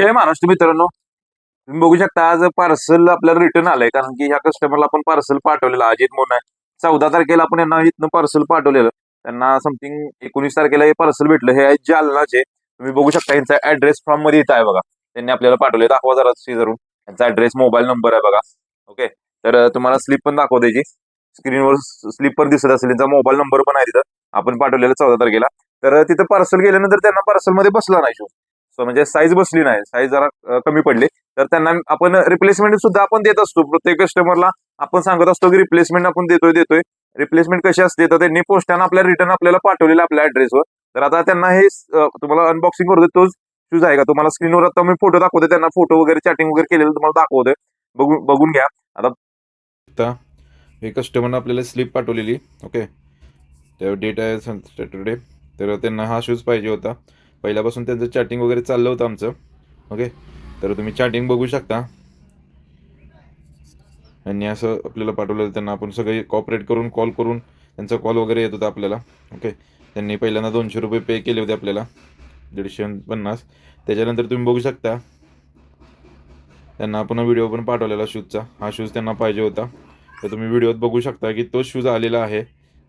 जय महाराष्ट्र मित्रांनो. तुम्ही बघू शकता आज पार्सल आपल्याला रिटर्न आलंय. कारण की ह्या कस्टमरला आपण पार्सल पाठवलेलं अजित मोन चौदा तारखेला आपण यांना इथनं पार्सल पाठवलेलं. त्यांना समथिंग एकोणीस तारखेला हे पार्सल भेटलं. हे आहे जालनाचे. तुम्ही बघू शकता यांचा ऍड्रेस फॉर्ममध्ये इथं आहे बघा. त्यांनी आपल्याला पाठवले दाखवा जरा शेजारून यांचा ऍड्रेस मोबाईल नंबर आहे बघा. ओके तर तुम्हाला स्लिप पण दाखव द्यायची स्क्रीनवर स्लिप पण दिसत असेल. त्यांचा मोबाईल नंबर पण आहे तिथं. आपण पाठवलेलं चौदा तारखेला. तर तिथं पार्सल गेल्यानंतर त्यांना पार्सलमध्ये बसला नाही शो म्हणजे साईज बसली नाही. साईज जरा कमी पडली. तर त्यांना आपण रिप्लेसमेंट सुद्धा आपण देत असतो. प्रत्येक कस्टमरला आपण सांगत असतो की रिप्लेसमेंट आपण देतोय देतोय. रिप्लेसमेंट कशी असते तर त्यांनी पोस्टाने आपल्या रिटर्न आपल्याला पाठवलेलं आपल्या ऍड्रेसवर तर आता त्यांना हे तुम्हाला अनबॉक्सिंग करतोय तोच शूज आहे का? तुम्हाला स्क्रीनवर आता मी फोटो दाखवते त्यांना फोटो वगैरे चॅटिंग वगैरे केलेलं तुम्हाला दाखवतोय. बघून बघून घ्या. आता हे कस्टमरनं आपल्याला स्लिप पाठवलेली. ओके त्यावर डेट आहे सॅटरडे तर त्यांना हा शूज पाहिजे होता. पहिल्यापासून त्यांचं चॅटिंग वगैरे चाललं होतं आमचं. ओके तर तुम्ही चॅटिंग बघू शकता. यांनी असं आपल्याला पाठवलं त्यांना आपण सगळे कॉपरेट करून कॉल करून त्यांचा कॉल वगैरे येत होता आपल्याला. ओके त्यांनी पहिल्यांदा दोनशे रुपये पे केले होते आपल्याला. दीडशे पन्नास. त्याच्यानंतर तुम्ही बघू शकता. त्यांना आपण व्हिडिओ पण पाठवलेला शूजचा. हा शूज त्यांना पाहिजे होता. तर तुम्ही व्हिडिओत बघू शकता की तो शूज आलेला आहे.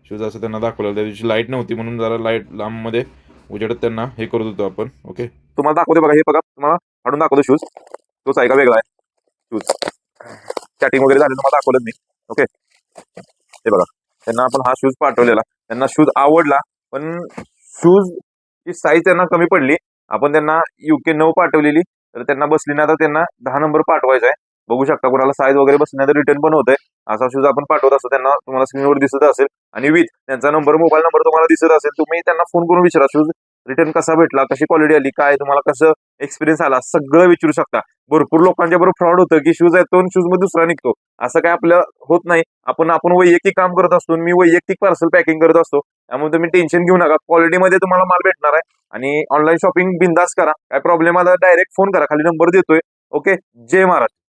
शूज असं त्यांना दाखवला त्या दिवशी लाइट नव्हती म्हणून जरा लाइट लांबमध्ये उजेडत त्यांना हे करत होतो आपण. ओके तुम्हाला दाखवते बघा हे बघा तुम्हाला काढून दाखवतो शूज तोच आहे का? वेगळा आहे. शूज चॅटिंग वगैरे झाले तुम्हाला दाखवलं मी. ओके हे बघा. त्यांना आपण हा शूज पाठवलेला. त्यांना शूज आवडला पण शूज ची साईज त्यांना कमी पडली. आपण त्यांना युके नऊ पाठवलेली. तर त्यांना बसली नाही तर त्यांना दहा नंबर पाठवायचा आहे. बघू शकता कोणाला साईज वगैरे बसली नाही तर रिटर्न पण होतंय. असा शूज आपण पाठवत असतो त्यांना तुम्हाला स्क्रीनवर दिसत असेल. आणि विथ त्यांचा नंबर मोबाईल नंबर तुम्हाला दिसत असेल तुम्ही त्यांना फोन करून विचारा शूज रिटर्न कसा भेटला कशी क्वालिटी आली काय तुम्हाला कसं एक्सपिरियन्स आला सगळं विचारू शकता. भरपूर लोकांच्या बरोबर फ्रॉड होतं की शूज आहे तो शूजमध्ये दुसरा निघतो. असं काय आपलं होत नाही. आपण आपण वैयक्तिक काम करत असतो मी वैयक्तिक पार्सल पॅकिंग करत असतो. त्यामुळे तुम्ही टेन्शन घेऊ नका. क्वालिटीमध्ये तुम्हाला माल भेटणार आहे. आणि ऑनलाईन शॉपिंग बिंदास करा. काय प्रॉब्लेम आला डायरेक्ट फोन करा. खाली नंबर देतोय. ओके जय महाराज.